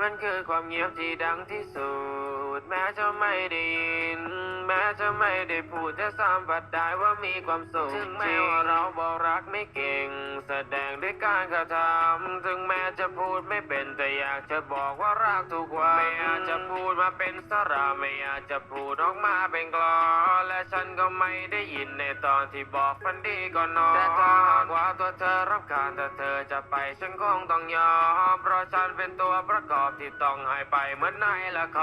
มันคือความเงียบที่ดังที่สุด แม้จะไม่ได้ยิน แม้จะไม่ได้พูดแต่สัมผัสได้ว่ามีความสุข ถึงแม้ว่าเราบอกรักไม่เก่ง แสดงด้วยการกระทำ ถึงแม้จะพูดไม่เป็นแต่อยากจะบอกว่ารักทุกวัน ไม่อาจจะพูดมาเป็นสระไม่อาจจะพูดออกมาเป็นกลอนและฉันก็ไม่ได้ยินในตอนที่บอกฝันดีก่อนนอนแต่ถ้าหากว่าตัวเธอรับการแต่เธอจะไปฉันคงต้องยอม เพราะฉันเป็นตัวประกอบที่ต้องหายไปเหมือนในละค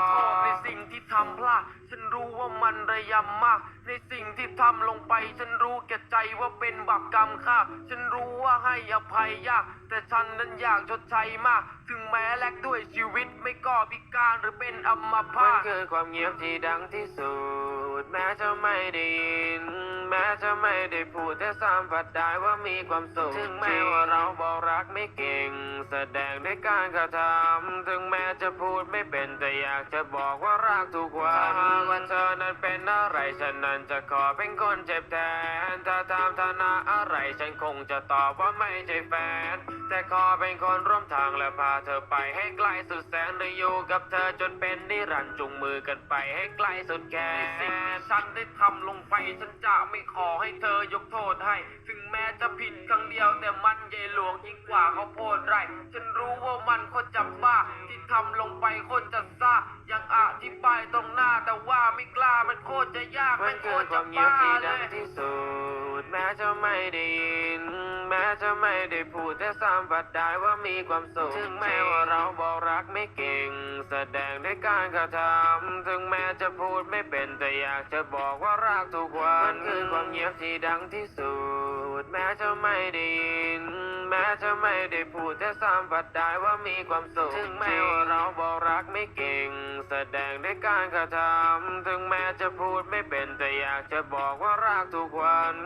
ร สิ่งที่ทำพลาดฉันรู้ว่ามันระยำมาก ในสิ่งที่ทำลงไป ฉันรู้แก่ใจว่าเป็นบาปกรรมค่ะ ฉันรู้ว่าให้อภัยยาก แต่ฉันนั้นอยากชดใช้มาก ถึงแม้แลกด้วยชีวิตไม่ก็พิการหรือเป็นอัมพาตมันคือความเงียบที่ดังที่สุด แม้จะไม่ได้ยิน แม้จะไม่ได้พูดแต่สัมผัสได้ว่ามีความสุขถึงแม้ว่าเราบอกรักไม่เก่ง แสดงด้วยการกระทำถึงแม้จะพูดไม่เป็นากจะบอกว่ารักทุกวันว่าเธอนั้นเป็นอะไรฉันนั้นจะขอเป็นคนเจ็บแทนถ้าถามฐานะอะไรฉันคงจะตอบว่าไม่ใช่แฟน แต่ขอเป็นคนร่วมทางและพาเธอไปให้ไกลสุดแสนหรือยู่กับเธอจนเป็นนิรันดร์จุงมือกันไปให้ไกลสุดแขในสิ่งที่ฉันได้ทำลงไปฉันจะไม่ขอให้เธอยกโทษให้ ถึงแม้จะผิดครั้งเดียวแต่มันใหญ่หลวงยิ่งกว่าเขาโพดไรฉันรู้ว่ามันโคตรจะบ้า ทำลงไปโคตรจะซายังอธิบายตรงหน้าแต่ว่าไม่กล้ามันโคตรจะยากมันโคตรคจะวามเงียบ้าบที่เลดังยที่สุดแม้จะไม่ได้ยิน แม้จะไม่ได้พูดแต่สัมผัสได้ว่ามีความสุขถึงแม้ว่าเราบอกรักไม่เก่ง แสดงด้วยการกระทำถึงแม้จะพูดไม่เป็นแต่อยากจะบอกว่ารักทุกวันมันคือความเงียบที่ดังที่สุด แม้จะไม่ได้ยิน แม้จะไม่ได้พูดแต่สัมผัสได้ว่ามีความสุข ถึงแม้ว่าเราบอกรักไม่เก่ง แสดงด้วยการกระทำ ถึงแม้จะพูดไม่เป็นแต่อยากจะบอกว่ารักทุกวัน